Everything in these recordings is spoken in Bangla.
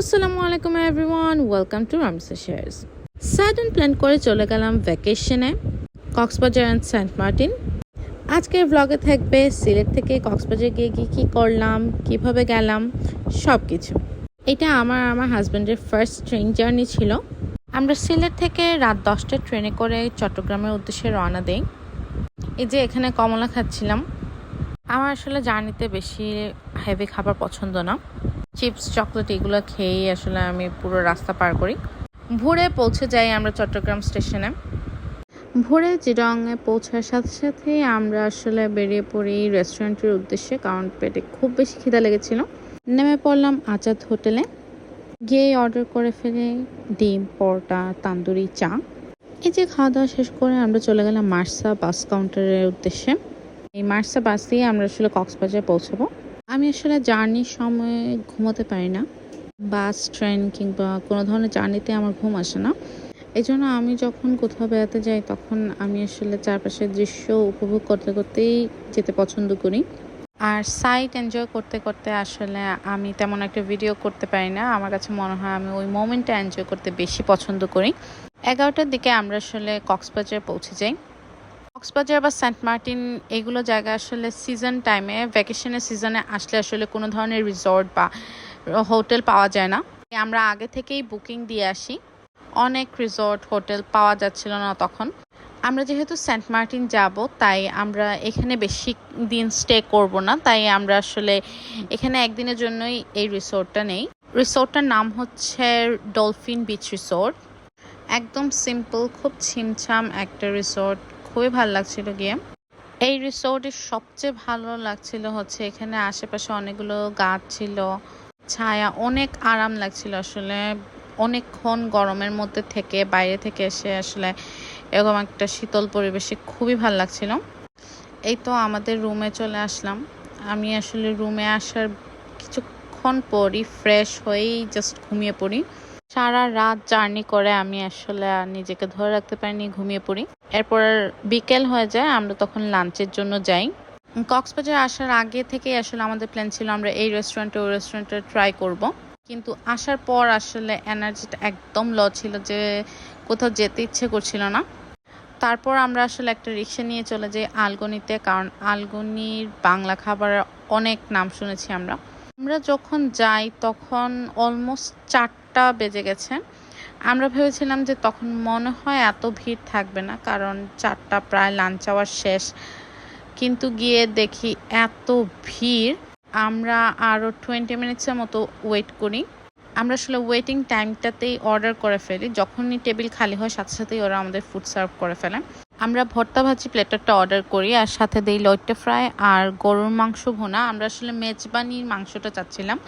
আসসালামু আলাইকুম everyone welcome to Ramsa shares sudden plan করে চলে গেলাম ভ্যাকেশনে কক্সবাজার অ্যান্ড সেন্ট মার্টিন আজকের ব্লগে থাকবে সিলেট থেকে কক্সবাজার গিয়ে গিয়ে কী করলাম, কীভাবে গেলাম সব কিছু এটা আমার আমার হাজব্যান্ডের ফার্স্ট ট্রেন জার্নি ছিল। আমরা সিলেট থেকে রাত দশটায় ট্রেনে করে চট্টগ্রামের উদ্দেশ্যে রওনা দিই। এই যে এখানে কমলা খাচ্ছিলাম। আমার আসলে জার্নিতে বেশি হেভি খাবার পছন্দ না। চিপস, চকলেট এগুলো খেয়েই আসলে আমি পুরো রাস্তা পার করি। ভোরে পৌঁছে যাই আমরা চট্টগ্রাম স্টেশনে। ভোরে জিরংয়ে পৌঁছার সাথে সাথে আমরা আসলে বেরিয়ে পড়ি রেস্টুরেন্টের উদ্দেশ্যে, কারণ পেটে খুব বেশি খিদা লেগেছিল। নেমে পড়লাম আজাদ হোটেলে। গিয়ে অর্ডার করে ফেলে ডিম, পরোটা, তান্দুরি, চা। এই যে খাওয়া দাওয়া শেষ করে আমরা চলে গেলাম মার্সা বাস কাউন্টারের উদ্দেশ্যে। এই মার্সা বাস দিয়ে আমরা আসলে কক্সবাজার পৌঁছাবো। আমি আসলে জার্নির সময় ঘুমোতে পারি না। বাস, ট্রেন কিংবা কোনো ধরনের জার্নিতে আমার ঘুম আসে না। এই জন্য আমি যখন কোথাও বেড়াতে যাই, তখন আমি আসলে চারপাশের দৃশ্য উপভোগ করতে করতেই যেতে পছন্দ করি। আর সাইট এনজয় করতে করতে আসলে আমি তেমন একটা ভিডিও করতে পারি না। আমার কাছে মনে হয় আমি ওই মোমেন্টটা এনজয় করতে বেশি পছন্দ করি। এগারোটার দিকে আমরা আসলে কক্সবাজার পৌঁছে যাই। কক্সবাজার বা সেন্ট মার্টিন, এগুলো জায়গা আসলে সিজন টাইমে ভ্যাকেশনের সিজনে আসলে আসলে কোনো ধরনের রিসর্ট বা হোটেল পাওয়া যায় না। আমরা আগে থেকেই বুকিং দিয়ে আসি। অনেক রিসর্ট হোটেল পাওয়া যাচ্ছিল না তখন। আমরা যেহেতু সেন্ট মার্টিন যাব, তাই আমরা এখানে বেশি দিন স্টে করব না। তাই আমরা আসলে এখানে একদিনের জন্যই এই রিসোর্টটা নেই। রিসোর্টটার নাম হচ্ছে ডলফিন বিচ রিসোর্ট একদম সিম্পল খুব ছিমছাম একটা রিসোর্ট খুবই ভালো লাগছিল গিয়ে এই রিসোর্টে সবচেয়ে ভালো লাগছিল হচ্ছে এখানে আশেপাশে অনেকগুলো গাছ ছিল, ছায়া, অনেক আরাম লাগছিল আসলে। অনেকক্ষণ গরমের মধ্যে থেকে, বাইরে থেকে এসে আসলে এরকম একটা শীতল পরিবেশে খুবই ভালো লাগছিল। এই তো আমাদের রুমে চলে আসলাম। আমি আসলে রুমে আসার কিছুক্ষণ পরই ফ্রেশ হয়েই জাস্ট ঘুমিয়ে পড়ি। সারা রাত জার্নি করে আমি আসলে নিজেকে ধরে রাখতে পারিনি, ঘুমিয়ে পড়ি। এরপর বিকেল হয়ে যায়, আমরা তখন লাঞ্চের জন্য যাই। কক্সবাজার আসার আগে থেকেই আসলে আমাদের প্ল্যান ছিল আমরা এই রেস্টুরেন্টে ওই রেস্টুরেন্টে ট্রাই করব। কিন্তু আসার পর আসলে এনার্জিটা একদম ল ছিল যে কোথাও যেতে ইচ্ছে করছিল না। তারপর আমরা আসলে একটা রিক্সা নিয়ে চলে যাই আলগনিতে, কারণ আলগনির বাংলা খাবারের অনেক নাম শুনেছি আমরা। আমরা যখন যাই তখন অলমোস্ট চারটা বেজে গেছে। আমরা ভেবেছিলাম যে তখন মনে হয় এত ভিড় থাকবে না, কারণ চারটা প্রায় লাঞ্চ আওয়ার শেষ। কিন্তু গিয়ে দেখি এত ভিড়। আমরা আরও টোয়েন্টি মিনিটসের মতো ওয়েট করি। আমরা আসলে ওয়েটিং টাইমটাতেই অর্ডার করে ফেলি। যখনই টেবিল খালি হয়, সাথে সাথেই ওরা আমাদের ফুড সার্ভ করে ফেলে। আমরা ভর্তা ভাজি প্লেটারটা অর্ডার করি, আর সাথে দিই লইট্টা ফ্রাই আর গরুর মাংস ভুনা। আমরা আসলে মেজবানির মাংসটা চাচ্ছিলাম।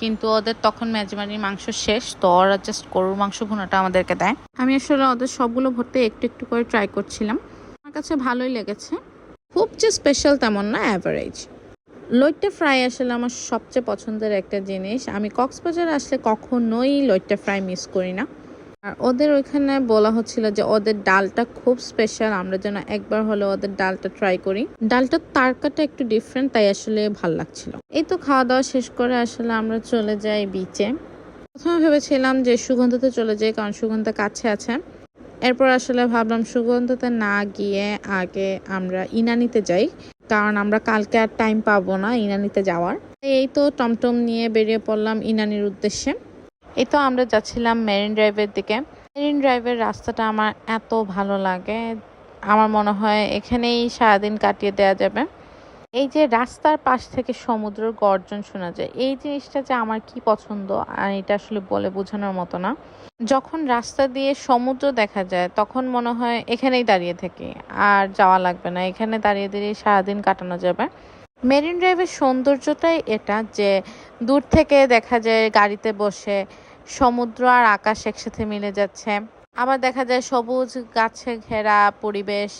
কিন্তু ওদের তখন মেজবানির মাংস শেষ, তো ওরা জাস্ট গরুর মাংস ভুনাটা আমাদেরকে দেয়। আমি আসলে ওদের সবগুলো ভর্তি একটু একটু করে ট্রাই করছিলাম। আমার কাছে ভালোই লেগেছে। খুব যে স্পেশাল তেমন না অ্যাভারেজ লইট্টা ফ্রাই আসলে আমার সবচেয়ে পছন্দের একটা জিনিস। আমি কক্সবাজার আসলে কখনোই লইট্টা ফ্রাই মিস করি না। আর ওদের ওইখানে বলা হচ্ছিল যে ওদের ডালটা খুব স্পেশাল আমরা যেন একবার হলে ওদের ডালটা ট্রাই করি। ডালটার তারকাটা একটু ডিফারেন্ট তাই আসলে ভালো লাগছিল। এই তো খাওয়া দাওয়া শেষ করে আসলে আমরা চলে যাই বিচে প্রথমে ভেবেছিলাম যে সুগন্ধতে চলে যাই, কারণ সুগন্ধা কাছে আছে। এরপর আসলে ভাবলাম সুগন্ধতে না গিয়ে আগে আমরা ইনানিতে যাই, কারণ আমরা কালকে আর টাইম পাবো না ইনানিতে যাওয়ার। এই তো টমটম নিয়ে বেরিয়ে পড়লাম ইনানির উদ্দেশ্যে। এই তো আমরা যাচ্ছিলাম মেরিন ড্রাইভের দিকে। মেরিন ড্রাইভের রাস্তাটা আমার এত ভালো লাগে। আমার মনে হয় এখানেই সারাদিন কাটিয়ে দেওয়া যাবে। এই যে রাস্তার পাশ থেকে সমুদ্রের গর্জন শোনা যায়, এই জিনিসটা যে আমার কি পছন্দ আর এটা আসলে বলে বোঝানোর মতো না। যখন রাস্তা দিয়ে সমুদ্র দেখা যায়, তখন মনে হয় এখানেই দাঁড়িয়ে থাকি আর যাওয়া লাগবে না। এখানে দাঁড়িয়ে দাঁড়িয়ে সারাদিন কাটানো যাবে। মেরিন ড্রাইভের সৌন্দর্যটাই এটা যে দূর থেকে দেখা যায় গাড়িতে বসে, সমুদ্র আর আকাশ একসাথে মিলে যাচ্ছে। আবার দেখা যায় সবুজ গাছে ঘেরা পরিবেশ।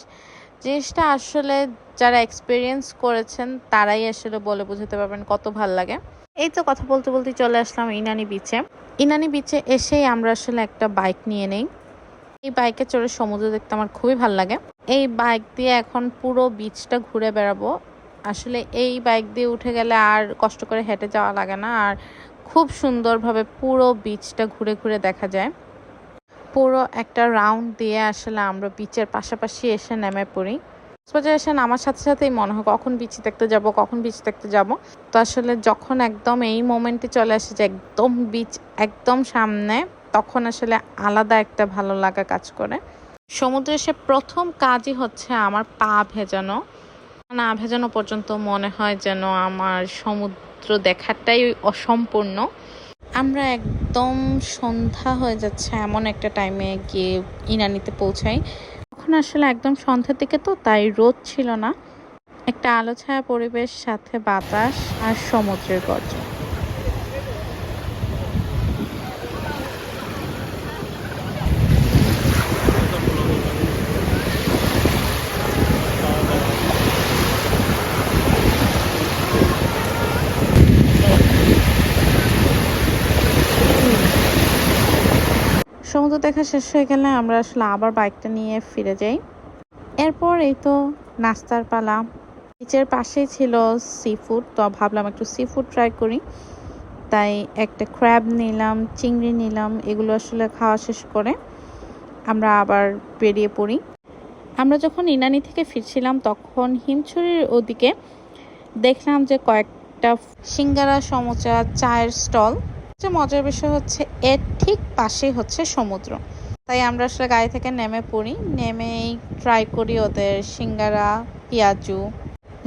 জিনিসটা আসলে যারা এক্সপিরিয়েন্স করেছেন, তারাই আসলে বলে বোঝাতে পারবেন কত ভালো লাগে। এই তো কথা বলতে বলতে চলে আসলাম ইনানি বিচে ইনানি বিচে এসেই আমরা আসলে একটা বাইক নিয়ে নেই। এই বাইকে চড়ে সমুদ্র দেখতে আমার খুবই ভালো লাগে। এই বাইক দিয়ে এখন পুরো বিচটা ঘুরে বেড়াবো। আসলে এই বাইক দিয়ে উঠে গেলে আর কষ্ট করে হেঁটে যাওয়া লাগে না। আর খুব সুন্দরভাবে পুরো বিচটা ঘুরে ঘুরে দেখা যায়। পুরো একটা রাউন্ড দিয়ে আসলে আমরা বিচের পাশাপাশি এসে নেমে পড়ি। কক্সবাজার এসে নামার সাথে সাথেই মনে হয় কখন বিচ দেখতে যাব, কখন বিচ দেখতে যাব। তো আসলে যখন একদম এই মোমেন্টে চলে আসে যে একদম বিচ একদম সামনে, তখন আসলে আলাদা একটা ভালো লাগা কাজ করে। সমুদ্রে এসে প্রথম কাজই হচ্ছে আমার পা ভেজানো। না ভেজানো পর্যন্ত মনে হয় যেন আমার সমুদ্র দেখাটাই অসম্পূর্ণ। আমরা একদম সন্ধ্যা হয়ে যাচ্ছে, এমন একটা টাইমে গিয়ে ইনানিতে পৌঁছাই। তখন আসলে একদম সন্ধ্যার দিকে তো, তাই রোদ ছিল না। একটা আলো ছায়া পরিবেশ, সাথে বাতাস আর সমুদ্রের গর্জন। সমুদ্র দেখা শেষ হয়ে গেলে আমরা আসলে আবার বাইকটা নিয়ে ফিরে যাই। এরপর এই তো নাস্তার পালা। বিচের পাশেই ছিল সি ফুড তো ভাবলাম একটু সি ফুড ট্রাই করি। তাই একটা ক্র্যাব নিলাম, চিংড়ি নিলাম, এগুলো আসলে খাওয়া শেষ করে আমরা আবার বেরিয়ে পড়ি। আমরা যখন ইনানি থেকে ফিরছিলাম, তখন হিমছড়ির ওদিকে দেখলাম যে কয়েকটা সিঙ্গারা, সমোচা, চায়ের স্টল সবচেয়ে মজার বিষয় হচ্ছে, এর ঠিক পাশেই হচ্ছে সমুদ্র। তাই আমরা আসলে গাড়ি থেকে নেমে পড়ি। নেমেই ট্রাই করি ওদের সিঙ্গারা, পেঁয়াজু,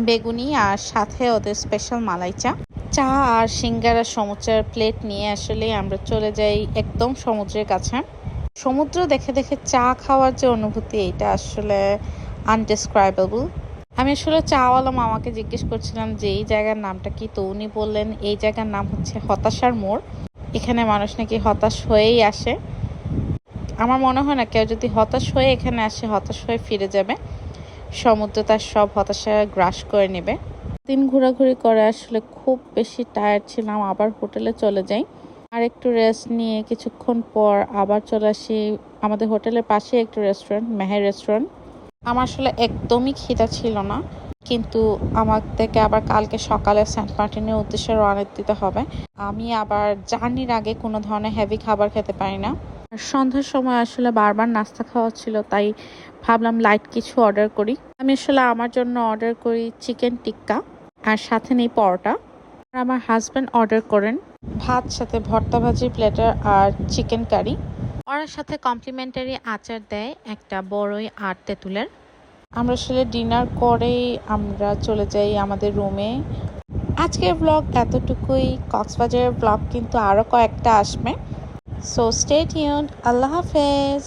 বেগুনি আর সাথে ওদের স্পেশাল মালাই চা। চা আর সিঙ্গারা সমুদ্রের প্লেট নিয়ে আসলে আমরা চলে যাই একদম সমুদ্রের কাছে। সমুদ্র দেখে দেখে চা খাওয়ার যে অনুভূতি, এটা আসলে আনডেসক্রাইবেবল আমি আসলে চাওয়ালা মামাকে জিজ্ঞেস করছিলাম যে এই জায়গার নামটা কি? তো উনি বললেন, এই জায়গার নাম হচ্ছে হতাশার মোড়। এখানে মানুষ নাকি হতাশ হয়েই আসে। আমার মনে হয় না, কেউ যদি হতাশ হয়ে এখানে আসে, হতাশ হয়ে ফিরে যাবে। সমুদ্র তার সব হতাশা গ্রাস করে নেবে। দিন ঘোরাঘুরি করে আসলে খুব বেশি টায়ার্ড ছিলাম, আবার হোটেলে চলে যাই। আর একটু রেস্ট নিয়ে কিছুক্ষণ পর আবার চলে আসি। আমাদের হোটেলের পাশে একটু রেস্টুরেন্ট মেহের রেস্টুরেন্ট আমার আসলে একদমই খিদা ছিল না, কিন্তু আমাদেরকে আবার কালকে সকালে সেন্ট মার্টিনের উদ্দেশ্যে রওনা দিতে হবে। আমি আবার জার্নির আগে কোনো ধরনের হেভি খাবার খেতে পারি না। সন্ধ্যার সময় আসলে বারবার নাস্তা খাওয়া ছিল, তাই ভাবলাম লাইট কিছু অর্ডার করি। আমি আসলে আমার জন্য অর্ডার করি চিকেন টিক্কা আর সাথে নেই পরোটা। আর আমার হাজব্যান্ড অর্ডার করেন ভাত, সাথে ভর্তা ভাজি প্লেটার আর চিকেন কারি ওর সাথে কমপ্লিমেন্টারি আচার দেয় একটা বড়ই আর তেঁতুলের। আমরা আসলে ডিনার করেই আমরা চলে যাই আমাদের রুমে আজকের ব্লগ এতটুকুই। কক্সবাজারের ব্লগ কিন্তু আরও কয়েকটা আসবে। সো স্টেট ইউন আল্লাহ হাফেজ।